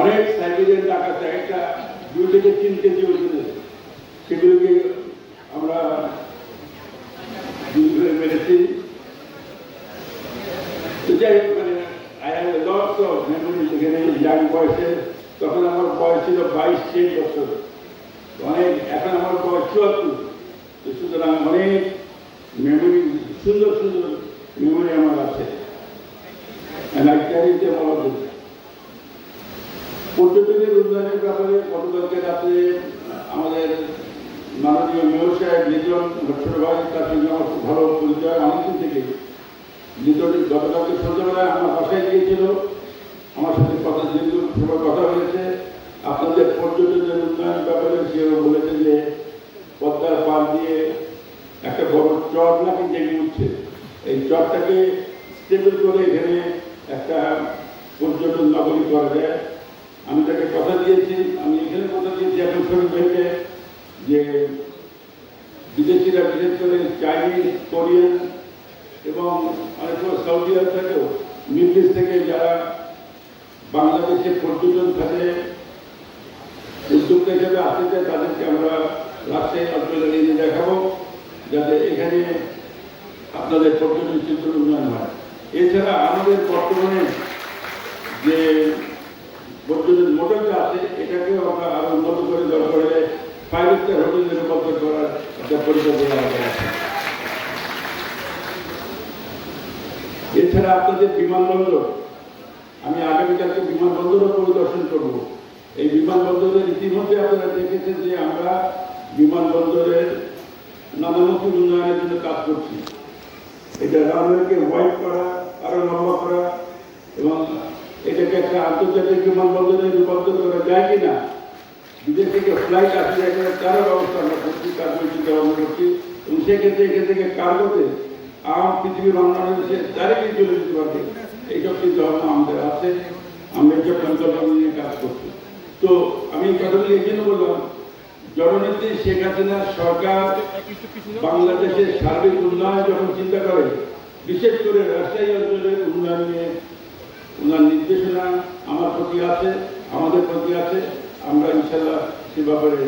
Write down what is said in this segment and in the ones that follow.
অনেক সাইবেরিয়ান ডাকাত একটা দুই থেকে তিন কেজি ওজনের সেগুলোকে আমরা মেরেছি। যাই হোক মানে অফ মেমোরি সেখানে ইয়াং বয়সে তখন আমার বয়স ছিল বাইশ তেইশ বছর। অনেক, এখন আমার বয়স চুয়াত্তর। সুতরাং অনেক মেমোরি সুন্দর সুন্দর মেমোরি আমার আছে। And I পর্যটনের উন্নয়নের ব্যাপারে গতকালকে রাতে আমাদের মাননীয় মেয়র সাহেব লিটন ছোট ভাই, তার সঙ্গে আমার খুব ভালো পরিচয়। অনেকদিন থেকে লিটন গতকালকে সন্ধ্যাবেলায় আমার বাসায় গিয়েছিল। আমার সাথে কথা যেহেতু সবার কথা হয়েছে। আপনাদের পর্যটনের উন্নয়ন ব্যাপারে সেও বলেছে যে, পদ্মার পাল দিয়ে একটা বড় চর নাকি জেগে উঠছে। এই চরটাকে স্টেবল করে এখানে একটা পর্যটন নগরী করা যায়। আমি তাকে কথা দিয়েছি, আমি এখানে কথা দিয়েছি এখন শরীর ভাইকে যে বিদেশিরা বিশেষ করে চাইনিজ, কোরিয়ান এবং অনেক সময় সৌদি আরব থেকেও, মিডল থেকে যারা বাংলাদেশে পর্যটন খাতে উদ্যোক্তা হিসেবে আসতে চায়, তাদেরকে আমরা রাজশাহী অঞ্চলে নিয়ে দেখাবো, যাতে এখানে আপনাদের পর্যটন চিত্র উন্নয়ন হয়। এছাড়া আমাদের বর্তমানে যে পর্যটন মোটরটা আছে, এটাকেও আমরা আরও উন্নত করে দরকার ফাইভ স্টার হোটেলে রূপান্তর করার একটা পরিকল্পনা আছে। এছাড়া আপনাদের বিমানবন্দর, আমি আগামীকালকে বিমানবন্দরও পরিদর্শন করব। এই বিমানবন্দরের ইতিমধ্যে আপনারা দেখেছেন যে আমরা বিমানবন্দরের নানামুখী উন্নয়নের জন্য কাজ করছি। এটা রানওয়েকে হোয়াইট করা, আরও লম্বা করা এবং এটাকে একটা আন্তর্জাতিক বিমানবন্দরে রূপান্তর করা যায় কিনা? বিদেশ থেকে ফ্লাইট আসে এখানে তারও ব্যবস্থা আমরা করছি কার্গো চিন্তা ভাবনা করছি। এবং সেক্ষেত্রে এখান থেকে কার্গোতে আম, পৃথিবীর অন্যান্য দেশে ডাইরেক্টলি চলে যেতে পারবে। এইসব চিন্তা ভাবনা আমাদের আছে। আমরা এইসব পরিকল্পনা নিয়ে কাজ করছি। তো আমি এই কথাগুলি এই জন্য বললাম, জননেত্রী শেখ হাসিনার সরকার বাংলাদেশের সার্বিক উন্নয়ন যখন চিন্তা করে, বিশেষ করে রাজশাহী অঞ্চলের উন্নয়ন নিয়ে ওনার নির্দেশনা আমার প্রতি আছে, আমাদের প্রতি আছে। আমরা ইনশাল্লাহ সে ব্যাপারে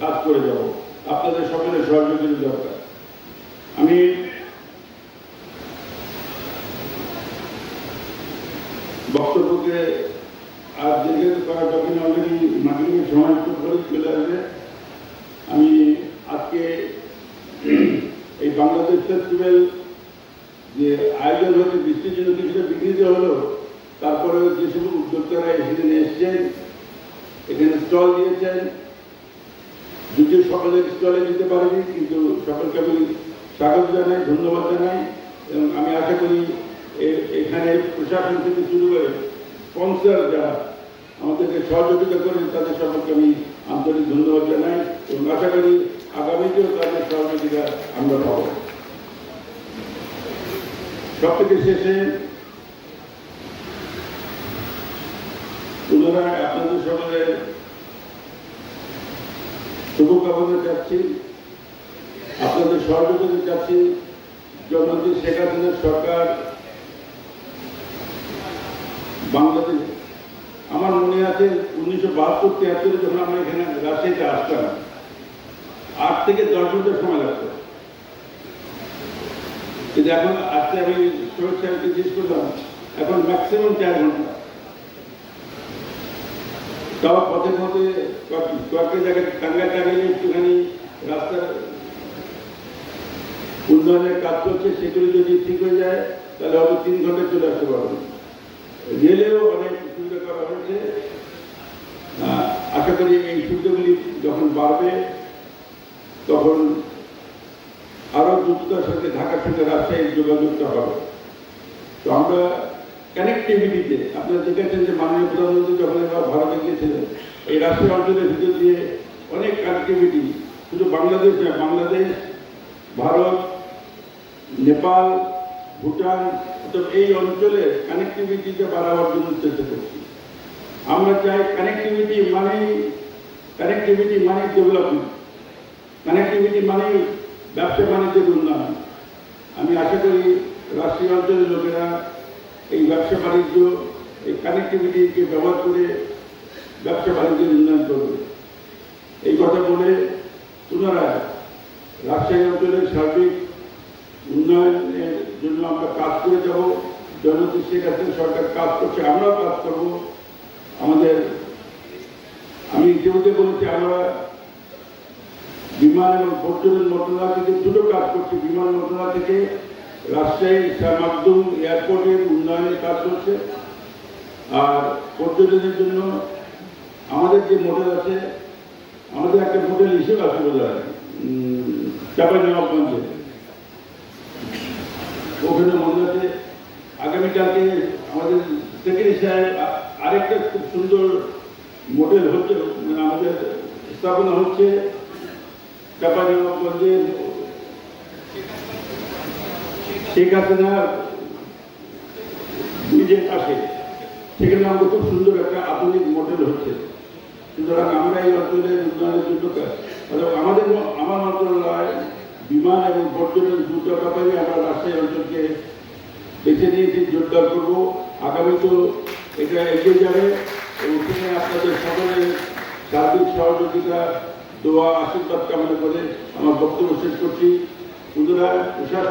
কাজ করে যাব। আপনাদের সকলের সহযোগিতা দরকার। আমি বক্তব্যকে আর দীর্ঘ করা যখন অলরেডি সময় একটু করে চলে আসবে। আমি আজকে এই বাংলাদেশ ফেস্টিভ্যাল যে আয়োজন হয়েছে বৃষ্টির জন্য কিছুটা বিঘ্নিত হলো তারপরে যে সকল উদ্যোক্তারা এখানে এসছেন, এখানে স্টল দিয়েছেন। দুটো সকলের স্টলে দিতে পারিনি, কিন্তু সকলকে আমি স্বাগত জানাই, ধন্যবাদ জানাই। এবং আমি আশা করি এখানে প্রশাসন থেকে শুরু করে স্পন্সর যারা আমাদেরকে সহযোগিতা করেন, তাদের সকলকে আমি আন্তরিক ধন্যবাদ জানাই। এবং আশা করি আগামীতেও তাদের সহযোগিতা আমরা পাবো। সব থেকে শেষে আপনাদের শুভকামনা চাচ্ছি আপনাদের সহযোগিতা চাচ্ছি জননেত্রী শেখ সরকার, বাংলাদেশ। আমার মনে আছে উনিশশো বাহাত্তর তিয়াত্তরে যখন আমরা এখানে রাজশাহীতে আসতাম, আট থেকে দশ ঘণ্টা সময় লাগতো। কিন্তু এখন আজকে আমি জিজ্ঞেস করলাম। এখন ম্যাক্সিমাম চার ঘণ্টা। পথের মধ্যে কয়েক- কয়েকটা জায়গায় টাঙ্গা টাঙ্গাইলে একটুখানি রাস্তার উন্নয়নের কাজ চলছে সেগুলো যদি ঠিক হয়ে যায়, তাহলে হয়তো তিন ঘন্টায় চলে আসতে পারব। রেলেও অনেক সুবিধা করা হয়েছে। আশা করি এই সুবিধাগুলি যখন বাড়বে, তখন আরও দ্রুততার সাথে ঢাকার সাথে রাজশাহীর যোগাযোগটা হবে। তো আমরা কানেক্টিভিটিতে আপনারা দেখেছেন যে মাননীয় প্রধানমন্ত্রী যখন ভারতে গিয়েছিলেন, এই রাষ্ট্রীয় অঞ্চলের ভিতর দিয়ে অনেক কানেক্টিভিটি শুধু বাংলাদেশ নয়, বাংলাদেশ, ভারত, নেপাল, ভুটান, অর্থাৎ এই অঞ্চলের কানেক্টিভিটিকে বাড়াবার জন্য চেষ্টা করছি। আমরা চাই কানেক্টিভিটি মানেই কানেক্টিভিটি মানে ডেভেলপমেন্ট কানেক্টিভিটি মানে ব্যবসা বাণিজ্যের উন্নয়ন। আমি আশা করি রাষ্ট্রীয় অঞ্চলের লোকেরা এই ব্যবসা বাণিজ্য, এই কানেক্টিভিটিকে ব্যবহার করে ব্যবসা বাণিজ্যের উন্নয়ন করবে। এই কথা বলে পুনরায় রাজশাহী অঞ্চলের সার্বিক উন্নয়নের জন্য আমরা কাজ করে যাব। জনতি শেখ হাসিনা সরকার কাজ করছে, আমরাও কাজ করব। আমাদের, আমি ইতিমধ্যে বলেছি, আমরা বিমান এবং পর্যটন মন্ত্রণালয় থেকে দুটো কাজ করছি, বিমান মন্ত্রণালয় থেকে রাজশাহী শাহ মাকদুম এয়ারপোর্টের উন্নয়নের কাজ চলছে। আর পর্যটনের জন্য আমাদের যে মডেল আছে, আমাদের একটা মডেল হিসেবে আছে বোধ হয় চাপাই নবাবগঞ্জে ওখানে মনে আছে আগামীকালকে আমাদের সেক্রেটারি সাহেব আরেকটা খুব সুন্দর মডেল হচ্ছে মানে আমাদের স্থাপনা হচ্ছে চাপাই নবাবগঞ্জের শেখ হাসিনা ব্রিজের পাশে সেখানে আমাদের খুব সুন্দর একটা আধুনিক মডেল হচ্ছে। সুতরাং আমরা এই অঞ্চলের উন্নয়নের জন্য আমাদের আমার মন্ত্রণালয় বিমান এবং পর্যটন দুটো ব্যাপারে আমরা রাজশাহী অঞ্চলকে বেছে নিয়েছি, জোরদার করব। আগামী তো এটা এগিয়ে যাবে। এবং সেখানে আপনাদের সকলের সার্বিক সহযোগিতা, দোয়া, আশীর্বাদ কামনা করে আমার বক্তব্য শেষ করছি। পুনরায় প্রশাসন